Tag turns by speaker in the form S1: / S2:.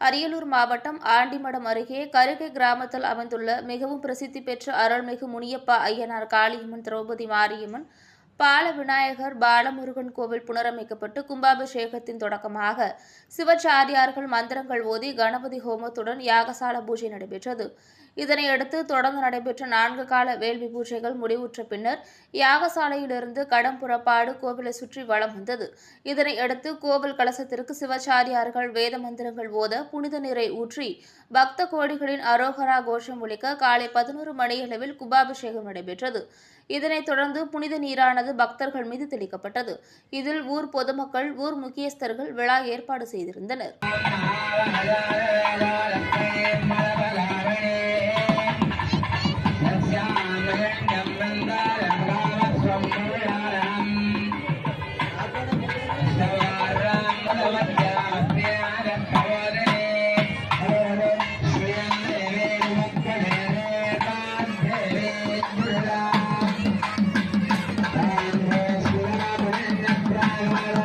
S1: அரியலூர் மாவட்டம் ஆண்டிமடம் அருகே கருகை கிராமத்தில் அமைந்துள்ள மிகவும் பிரசித்தி பெற்ற அருள்மிகு முனியப்பா ஐயனார் காளியம்மன் திரௌபதி மாரியம்மன் பால விநாயகர் பாலமுருகன் கோவில் புனரமைக்கப்பட்டு கும்பாபிஷேகத்தின் தொடக்கமாக சிவச்சாரியார்கள் மந்திரங்கள் ஓதி கணபதி ஹோமத்துடன் யாகசால பூஜை நடைபெற்றது. இதனையடுத்து தொடர்ந்து நடைபெற்ற நான்கு கால வேள்வி பூஜைகள் முடிவுற்ற பின்னர் யாகசாலையிலிருந்து கடம் புறப்பாடு கோவிலை சுற்றி வலம் வந்தது. இதனையடுத்து கோவில் கலசத்திற்கு சிவச்சாரியார்கள் வேத மந்திரங்கள் ஓத புனித நீரை ஊற்றி பக்த கோடிகளின் அரோகரா கோஷம் ஒழிக்க காலை பதினோரு மணியளவில் கும்பாபிஷேகம் நடைபெற்றது. இதனைத் தொடர்ந்து புனித நீரானது அவரது பக்தர்கள் மீது தெளிக்கப்பட்டது இதில் ஊர் பொதுமக்கள் ஊர் முக்கியஸ்தர்கள் விழா ஏற்பாடு செய்திருந்தனர் Yeah. Yeah.